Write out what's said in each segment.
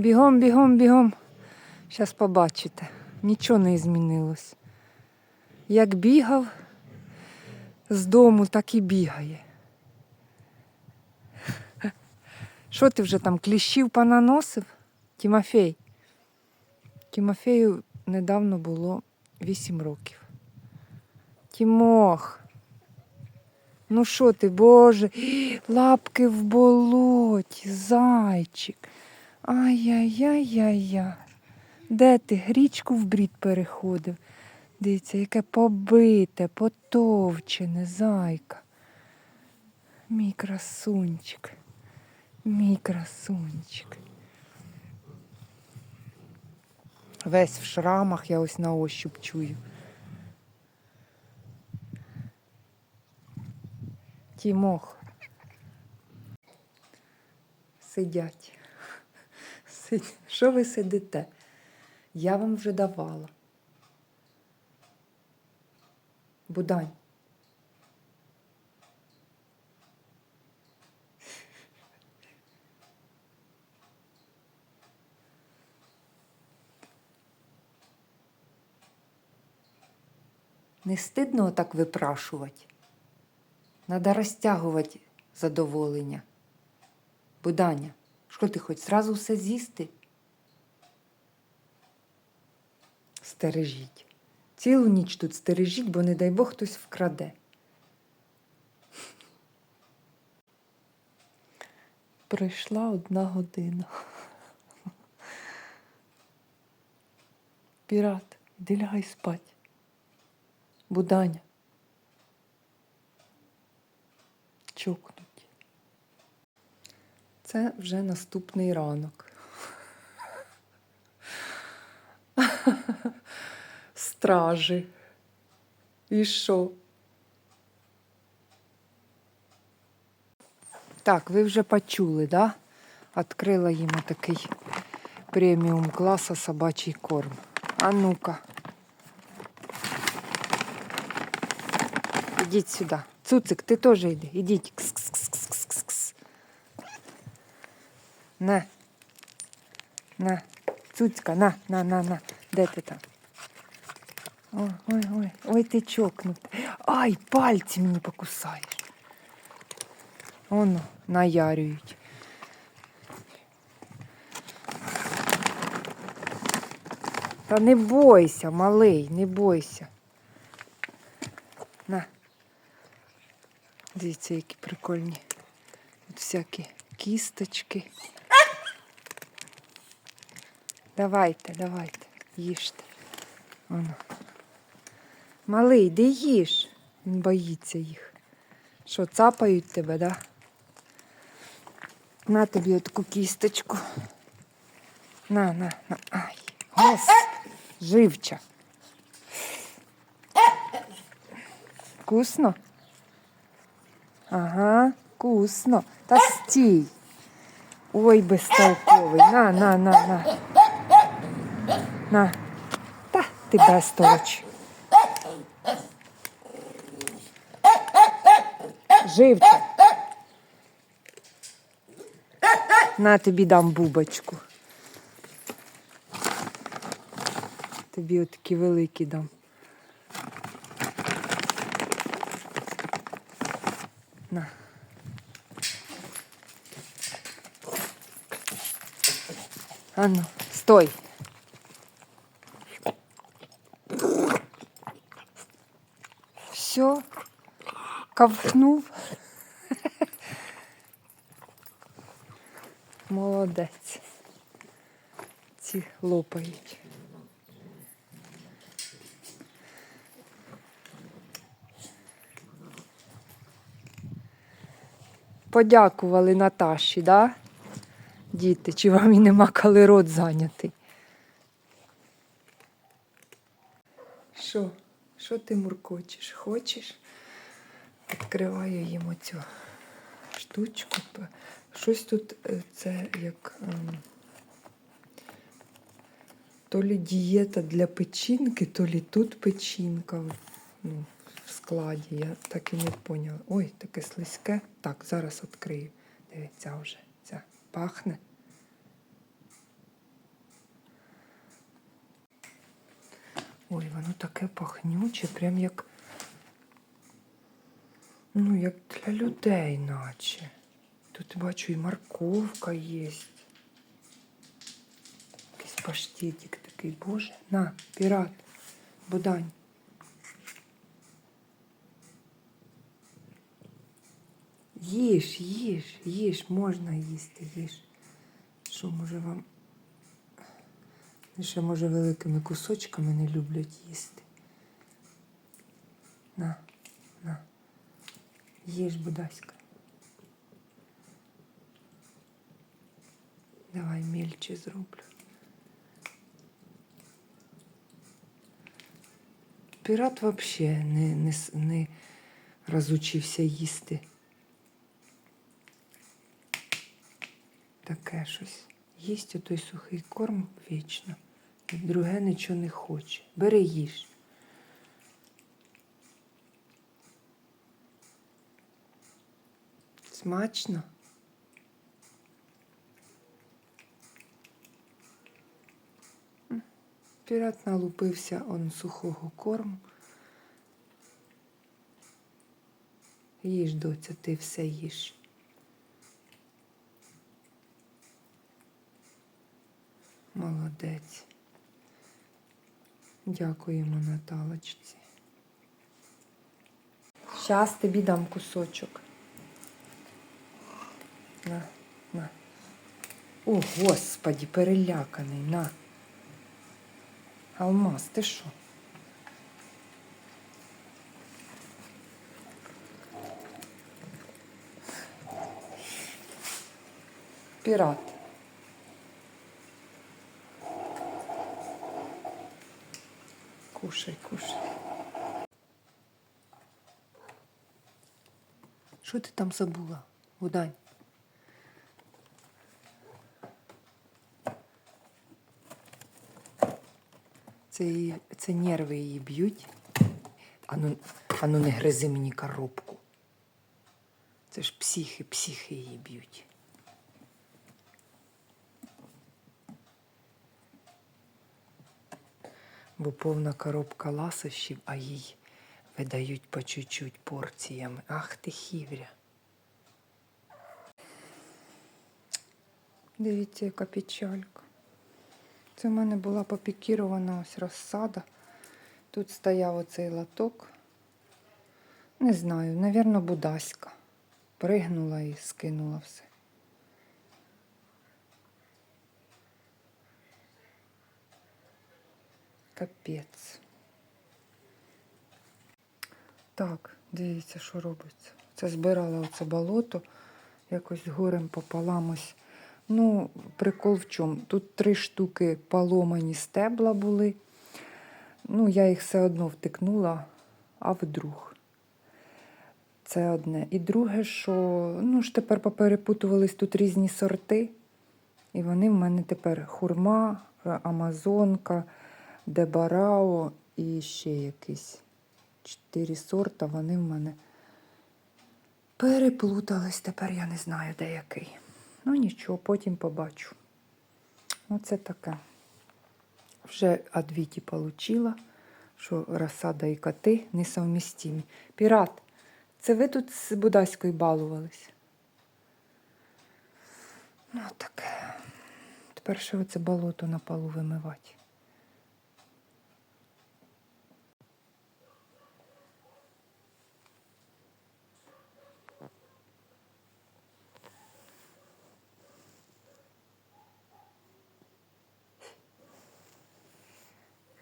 Бігом, бігом, бігом. Зараз побачите. Нічого не змінилось. Як бігав з дому, так і бігає. Що ти вже там кліщів понаносив? Тімофей. Тімофею недавно було 8 років. Тімох. Ну що ти, Боже, лапки в болоті, зайчик. Ай-яй-яй-яй-яй. Де ти? Грічку в брід переходив. Дивіться, яке побите, потовчене, зайка. Мій красунчик. Мій красунчик. Весь в шрамах, я ось на ощуп чую. Тімох. Сидять. Що ви сидите? Я вам вже давала. Будань. Не стидно отак випрашувати. Надо розтягувати задоволення. Буданя, що ти хоч зразу все з'їсти? Стережіть. Цілу ніч тут стережіть, бо не дай Бог хтось вкраде. Пройшла одна година. Пірат, іди лягай спать. Буданя. Чокнуть. Це вже наступний ранок. Стражі. І що? Так, ви вже почули, да? Открила їм такий преміум класа собачий корм. А ну-ка. Ідіть сюди. Цуцик, ти теж йди. Ідіть. Кс-кс-кс-кс-кс-кс. На. На. Цуцька, на, на, на, на. Де ти там? Ой, ой, ой, ой, ти чокнутий. Ай, пальці мені покусаєш. Оно, наярюють. Та не бойся, малий, не бойся. На. Дивіться, які прикольні. Тут всякі кісточки. Давайте, давайте, їжте. Воно. Малий, де їж? Він боїться їх. Що, цапають тебе, да? На тобі таку кісточку. На, на, на. Ай. Гос. Живча. Вкусно? Ага, вкусно. Та стій. Ой, безтолковий. На, на, на, на. На. Та ти безтолоч. Живче. На тобі дам бубочку. Тобі отакі великі дам. На. Ану, стой. Все, ковтнув. Молодець. Ці лопають. Подякували Наташі, да? Діти, чи вам і нема коли рот зайнятий? Що? Що ти муркочеш? Хочеш? Відкриваю їм оцю штучку. Щось тут е, це як ем, то лі дієта для печінки, то лі тут печінка ну, в складі. Я так і не поняла. Ой, таке слизьке. Так, зараз відкрию. Дивіться вже. Ця пахне. Ой, воно таке пахнюче, прям як. Ну, як для людей, наче. Тут бачу і морковка є. Якийсь паштетик такий, боже. На, пірат, будань. Їж, їж, їж, можна їсти, їж. Що, може вам. Ще, може, великими кусочками не люблять їсти. На, на. Їж, будаська. Давай мельче зроблю. Пірат взагалі не, не, не розучився їсти. Таке щось. Їсть отой сухий корм вічно. Друге нічого не хоче. Бери їж. Смачно. Пірат налупився он сухого корму. Їж, доця, ти все їж. Молодець. Дякуємо Наталочці. Щас тобі дам кусочок. На, на. О, господі, переляканий, на. Алмаз, ти що? Пірат. Кушай, кушай. Що ти там забула, Удань? Це, це нерви її б'ють. Ану, ану не гризи мені коробку. Це ж психи, психи її б'ють. Бо повна коробка ласощів, а їй видають по чуть-чуть порціями. Ах ти хівря. Дивіться, яка печалька. Це в мене була попікірована ось розсада. Тут стояв оцей лоток. Не знаю, навірно, будаська. Пригнула і скинула все. Капець. Так, дивіться, що робиться. Це збирала оце болото, якось горем пополам ось. Ну, прикол в чому? Тут три штуки поломані стебла були. Ну, я їх все одно втикнула, а вдруг. Це одне. І друге, що ну ж тепер поперепутувались тут різні сорти. І вони в мене тепер хурма, амазонка, дебарао і ще якісь чотири сорта. Вони в мене переплутались. Тепер я не знаю, де який. Ну нічого, потім побачу. Оце таке. Вже адвіті получила, що розсада і коти несовмістимі. Пірат, це ви тут з Будаською балувались? Ну, таке. Тепер ще оце болото на полу вимивати.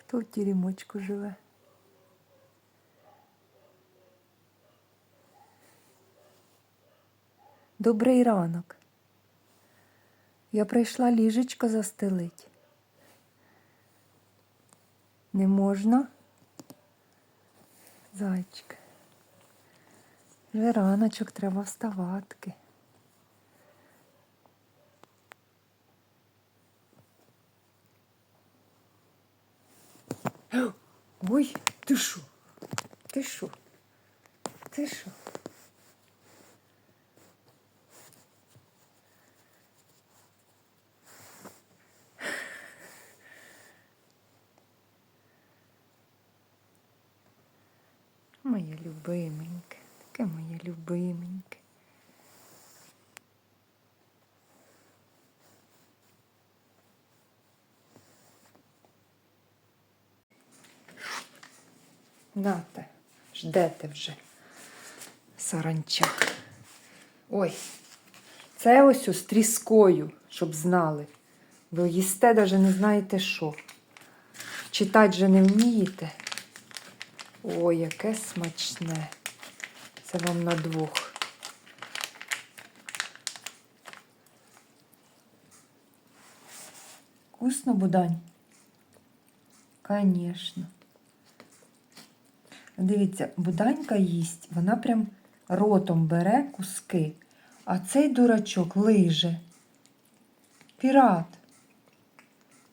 Хто в тіремочку живе? Добрий ранок. Я прийшла ліжечко застелить. Не можна? Зайчик. Вже раночок треба вставатки. Ой, ти що? Ти що? Ти що? Моя любименька, така моя любименька. Нате, ждете вже саранча. Ой, це ось з тріскою, щоб знали. Ви їсте навіть не знаєте що. Читати же не вмієте. Ой, яке смачне. Це вам на двох. Вкусно, Будань? Конечно. Дивіться, буданька їсть, вона прям ротом бере куски, а цей дурачок лиже. Пірат.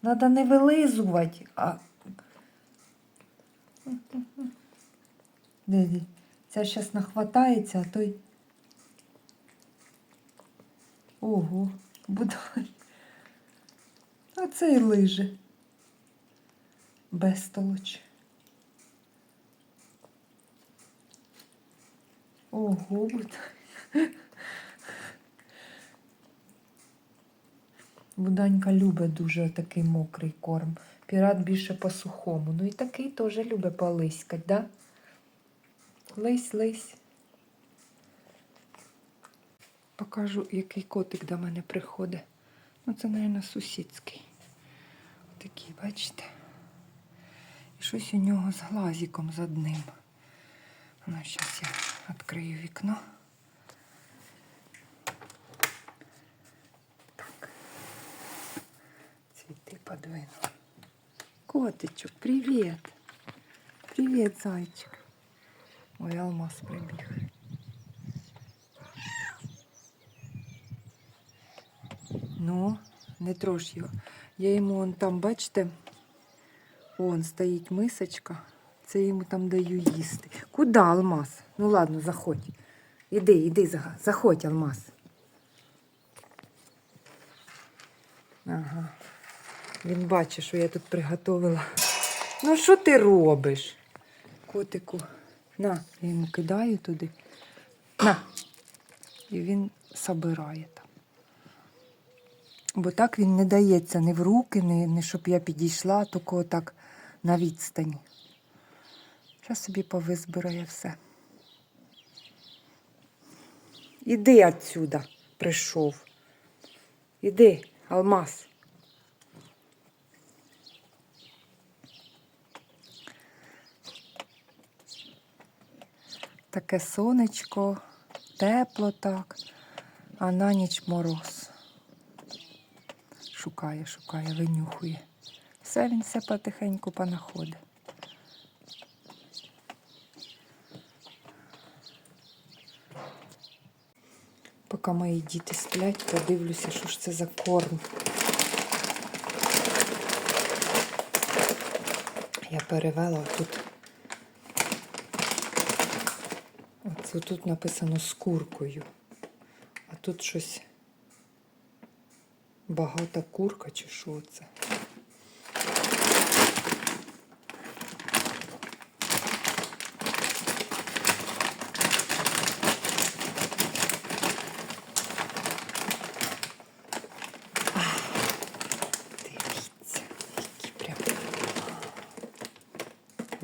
Надо не вилизувати, а. Диви, ця зараз нахватається, а той. Ого, будай. А цей лиже. Безтолоч. Ого, будай. Буданька любить дуже такий мокрий корм. Пірат більше по сухому. Ну і такий теж любить полиськать, да? Лись, лись. Покажу, який котик до мене приходить. Ну, це, мабуть, сусідський. Такий, бачите? І щось у нього з глазиком з одним. Ну, зараз я відкрию вікно. Так. Цветы подвину. Котичок, привет. Привет, зайчик. Ой, алмаз прибіг. Ну, не трош його. Я йому он там, бачите, он стоїть мисочка. Це йому там даю їсти. Куда алмаз? Ну ладно, заходь. Іди, іди, заходь, алмаз. Ага. Він бачить, що я тут приготувала. Ну, що ти робиш? Котику. На, я йому кидаю туди. На. І він собирає там. Бо так він не дається ні в руки, ні, ні щоб я підійшла, тільки так на відстані. Зараз собі повизбирає все. Іди отсюда, прийшов. Іди, алмаз. Таке сонечко, тепло так, а на ніч мороз. Шукає, шукає, винюхує. Все він все потихеньку понаходить. Поки мої діти сплять, подивлюся, що ж це за корм. Я перевела тут. Оце тут написано з куркою. А тут щось багата курка чи що це.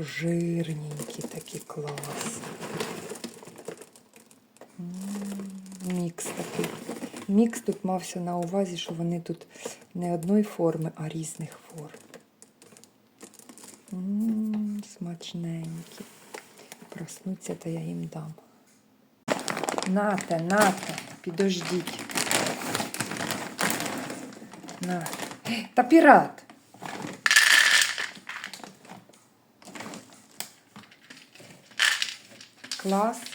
Жирненькі такі клас. Мікс такий. Мікс тут мався на увазі, що вони тут не одної форми, а різних форм. М, Смачненькі. Проснуться, то я їм дам. Нате, нате, підождіть. На. Та пірат. Клас.